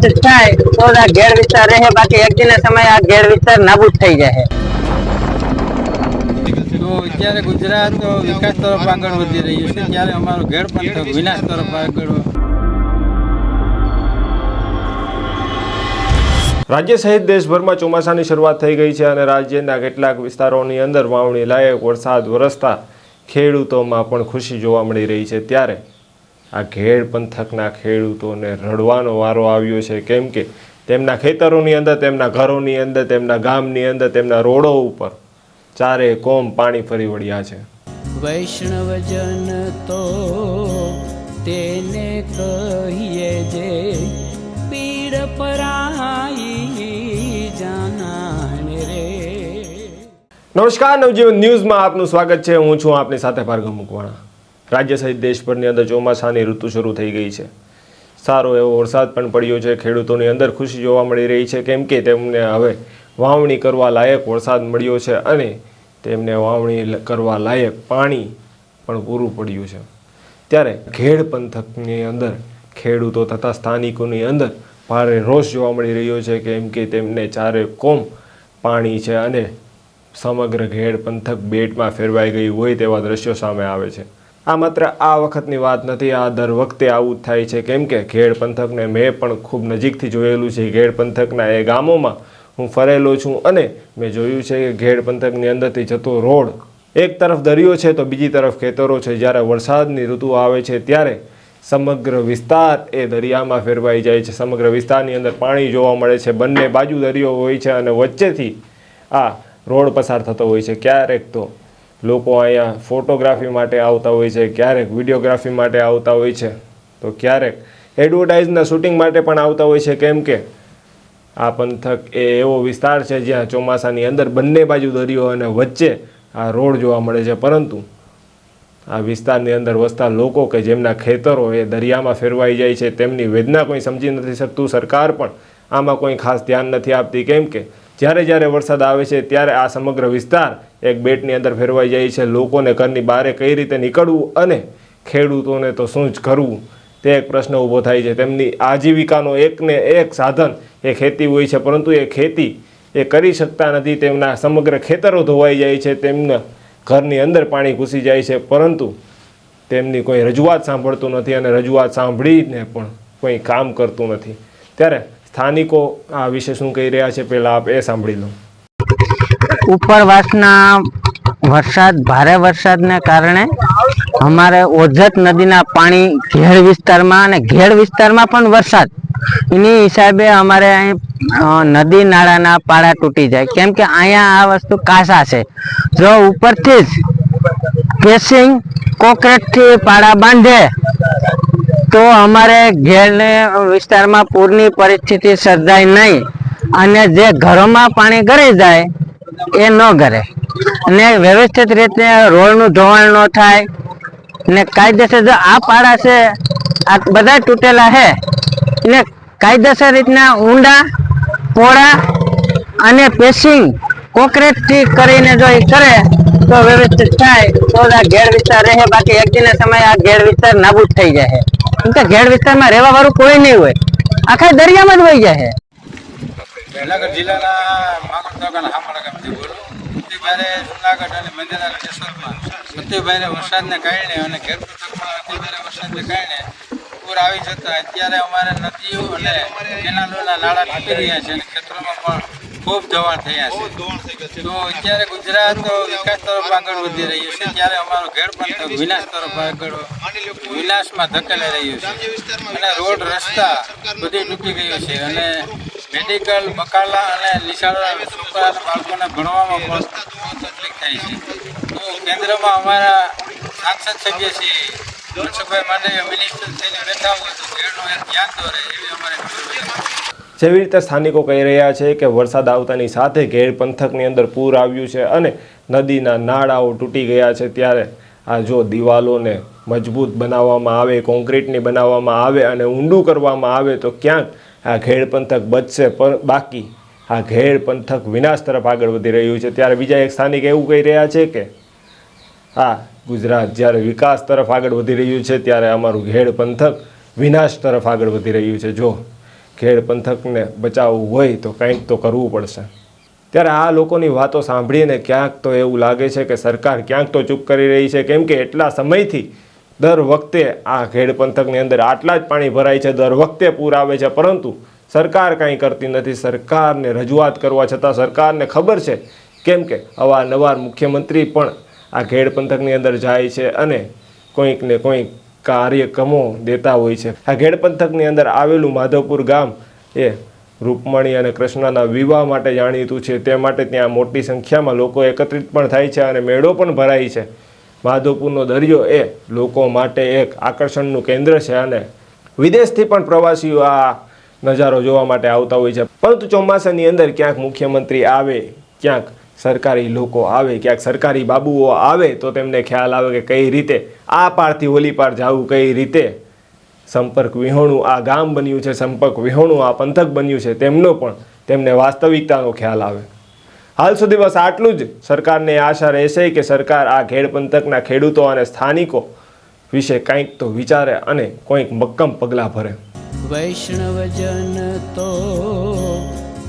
વ્યવસ્થિત થાય તો આ ઘેર વિસ્તાર રહે. બાકી એક દિને સમય આ ઘેર વિસ્તાર નાબૂદ થઈ જાય. અત્યારે ગુજરાત વિકાસ તરફ આગળ વધી રહ્યું છે ત્યારે અમારો ઘેર પંથક વિનાશ તરફ આગળ રાજ્ય સહિત દેશભરમાં ચોમાસાની શરૂઆત થઈ ગઈ છે અને રાજ્યના કેટલાક વિસ્તારોની અંદર વાવણી લાયક વરસાદ વરસતા ખેડૂતોમાં પણ ખુશી જોવા મળી રહી છે. ત્યારે આ ઘેડ પંથકના ખેડૂતોને રડવાનો વારો આવ્યો છે. કેમ કે તેમના ખેતરોની અંદર તેમના ઘરોની અંદર તેમના ગામની અંદર તેમના રોડો ઉપર ચારે કોમ પાણી ફરી વળ્યા છે. વૈષ્ણવજન તો તેને કહીએ જે પીડ પરાઈ જાનાને રે. નમસ્કાર નવજીવન ન્યૂઝમાં આપનું સ્વાગત છે. હું છું આપની સાથે ભાર્ગવ મુકવાણા. રાજ્ય સહિત દેશભરની અંદર ચોમાસાની ઋતુ શરૂ થઈ ગઈ છે. સારો એવો વરસાદ પણ પડ્યો છે. ખેડૂતોની અંદર ખુશી જોવા મળી રહી છે. કેમ કે તેમને હવે વાવણી કરવા લાયક વરસાદ મળ્યો છે અને તેમને વાવણી કરવા લાયક પાણી પણ પૂરું પડ્યું છે. ત્યારે ઘેડ પંથકની અંદર, ખેડૂતો તથા સ્થાનિકોની અંદર ભારે રોષ જોવા મળી રહ્યો છે. કેમ કે તેમને ચારે કોમ પાણી છે અને સમગ્ર ઘેડ પંથક બેટમાં ફેરવાઈ ગયું હોય તેવા દ્રશ્યો સામે આવે છે. આ માત્ર આ વખતની વાત નથી, આ દર વખતે આવું જ થાય છે. કેમ કે ઘેડ પંથકને મેં પણ ખૂબ નજીકથી જોયેલું છે. ઘેડ પંથકના એ ગામોમાં હું ફરેલો છું અને મેં જોયું છે કે ઘેડ પંથકની અંદરથી જતો રોડ એક તરફ દરિયો છે તો બીજી તરફ ખેતરો છે. જ્યારે વરસાદની ઋતુ આવે છે ત્યારે સમગ્ર વિસ્તાર એ દરિયામાં ફેરવાઈ જાય છે. સમગ્ર વિસ્તારની અંદર પાણી જોવા મળે છે. બંને બાજુ દરિયો હોય છે અને વચ્ચેથી આ રોડ પસાર થતો હોય છે. ક્યારેક તો લોકો અહીંયા ફોટોગ્રાફી માટે આવતા હોય છે, ક્યારેક વિડીયોગ્રાફી માટે આવતા હોય છે. તો ક્યારેક એડવર્ટાઇઝના શૂટિંગ માટે પણ આવતા હોય છે, કેમ કે આ પંથક એ એવો વિસ્તાર છે જ્યાં ચોમાસાની અંદર બંને બાજુ દરિયો અને વચ્ચે આ રોડ જોવા મળે છે. પરંતુ આ વિસ્તારની અંદર વસતા લોકો કે જેમના ખેતરો એ દરિયામાં ફેરવાઈ જાય છે, તેમની વેદના કોઈ સમજી નથી શકતું. સરકાર પણ આમાં કોઈ ખાસ ધ્યાન નથી આપતી. કેમ કે જ્યારે જ્યારે વરસાદ આવે છે ત્યારે આ સમગ્ર વિસ્તાર એક બેટની અંદર ફેરવાઈ જાય છે. લોકોને ઘરની બહારે કઈ રીતે નીકળવું અને ખેડૂતોને તો શું જ કરવું? તે એક પ્રશ્ન ઊભો થાય છે. તેમની આજીવિકાનો એકને એક સાધન એ ખેતી હોય છે, પરંતુ એ ખેતી એ કરી શકતા નથી. તેમના સમગ્ર ખેતરો ધોવાઈ જાય છે, તેમના ઘરની અંદર પાણી ઘૂસી જાય છે, પરંતુ તેમની કોઈ રજૂઆત સાંભળતું નથી અને રજૂઆત સાંભળીને પણ કોઈ કામ કરતું નથી. ત્યારે સ્થાનિકો આ વિશે શું કહી રહ્યા છે પહેલાં આપ એ સાંભળી લો. ઉપરવાસના વરસાદ, ભારે વરસાદને કારણે અમારે ઓજત નદીના પાણી ઘેડ વિસ્તારમાં અને ઘેડ વિસ્તારમાં પણ વરસાદ. એની હિસાબે અમારે અહીં નદી નાળાના પાળા તૂટી જાય. કેમ કે અહીંયા આ વસ્તુ કાસા છે. જો ઉપરથી જ કેસિંગ કોકરેટથી પાળા બાંધે તો અમારે ઘેરને વિસ્તારમાં પૂરની પરિસ્થિતિ સર્જાય નહીં અને જે ઘરોમાં પાણી ગળી જાય એ ન ગરે. અને વ્યવસ્થિત રીતે રોડનું ધોવાણ ન થાય ને કાયદેસર જો આ પાડા છે, આ બધા તૂટેલા છે ને કાયદેસર રીતના ઊંડા, પોળા અને પેસિંગ કોન્ક્રીટથી કરીને જો એ કરે તો વ્યવસ્થિત થાય, તો આ ઘેર વિસ્તાર રહે, બાકી એક દિને સમય આ ઘેર વિસ્તાર નાબૂદ થઈ જાય કેમ કે ઘેડ વિસ્તારમાં રહેવા વાળું કોઈ નહીં હોય. આખા દરિયામાં જ વહી જાય જુનાગઢ જિલ્લાના માકડ તાલુકાના હાપડા ગામથી બોલું અને મંદિરા ગઢેશ્વરમાં સૌથી વરસાદને કારણે અને ઘેર પંથકમાં વરસાદને કારણે પૂર આવી જતા અત્યારે અમારે નદીઓ અને કેનાલોના નાળા તૂટી રહ્યા છે અને ખેતરોમાં પણ ખૂબ ધોવાણ થયા છે. તો અત્યારે ગુજરાત વિકાસ તરફ આગળ વધી રહ્યું છે. ત્યારે અમારો ઘેર પણ વિનાશ તરફ આગળ વિનાશમાં ધકેલાઈ રહ્યું છે. અને રોડ રસ્તા બધી તૂટી ગયું છે. અને મેડિકલ બકાલા અને નિશાળા છોકરા બાળકોને ભણવામાં પણ તકલીફ થાય છે. તો કેન્દ્રમાં અમારા સાંસદ સભ્ય છે મનસુખભાઈ માંડવીયા મિનિસ્ટર થઈને બેઠા હોય તો ઘેરનું ધ્યાન દોરે એવી અમારે. જેવી રીતે સ્થાનિકો કહી રહ્યા છે કે વરસાદ આવતાની સાથે ઘેર પંથકની અંદર પૂર આવ્યું છે અને નદીના નાળાઓ તૂટી ગયા છે ત્યારે આ જો દિવાલોને મજબૂત બનાવવામાં આવે, કોન્ક્રીટની બનાવવામાં આવે અને ઊંડું કરવામાં આવે તો ક્યાંક આ ઘેડ પંથક બચશે. પણ બાકી આ ઘેડ પંથક વિનાશ તરફ આગળ વધી રહ્યું છે. ત્યારે બીજા એક સ્થાનિક એવું કહી રહ્યા છે કે આ ગુજરાત જ્યારે વિકાસ તરફ આગળ વધી રહ્યું છે, ત્યારે અમારું ઘેડ પંથક વિનાશ તરફ આગળ વધી રહ્યું છે. જો ઘેડ પંથકને બચાવવું હોય તો કંઈક તો કરવું પડશે. ત્યારે આ લોકોની વાતો સાંભળીને ક્યાંક તો એવું લાગે છે કે સરકાર ક્યાંક તો ચૂપ કરી રહી છે, કેમ કે એટલા સમયથી દર વખતે આ ખેડ પંથકની અંદર આટલા જ પાણી ભરાય છે, દર વખતે પૂર આવે છે, પરંતુ સરકાર કાંઈ કરતી નથી. સરકારને રજૂઆત કરવા છતાં સરકારને ખબર છે, કેમ કે અવારનવાર મુખ્યમંત્રી પણ આ ઘેડ પંથકની અંદર જાય છે અને કોઈક ને કોઈક કાર્યક્રમો દેતા હોય છે. આ ઘેડ પંથકની અંદર આવેલું માધવપુર ગામ એ રૂપમણી અને કૃષ્ણના વિવાહ માટે જાણીતું છે. તે માટે ત્યાં મોટી સંખ્યામાં લોકો એકત્રિત પણ થાય છે અને મેળો પણ ભરાય છે. માધવપુરનો દરિયો એ લોકો માટે એક આકર્ષણનું કેન્દ્ર છે અને વિદેશથી પણ પ્રવાસીઓ આ નજારો જોવા માટે આવતા હોય છે. પરંતુ ચોમાસાની અંદર ક્યાંક મુખ્યમંત્રી આવે, ક્યાંક સરકારી લોકો આવે, ક્યાંક સરકારી બાબુઓ આવે, તો તેમને ખ્યાલ આવે કે કઈ રીતે આ પારથી ઓલી પાર જવું, કઈ રીતે સંપર્ક વિહોણું, આ ગામ બન્યું છે, સંપર્ક વિહોણું, આ પંથક બન્યું છે, તેમનો પણ તેમને વાસ્તવિકતાનો ખ્યાલ આવે. હાલ સુધી બસ આટલું જ. સરકારને આશા રહેશે કે સરકાર આ ઘેડ પંથકના ખેડૂતો અને સ્થાનિકો વિશે કંઈક તો વિચારે અને કોઈક મક્કમ પગલાં ભરે. વૈષ્ણવજન તો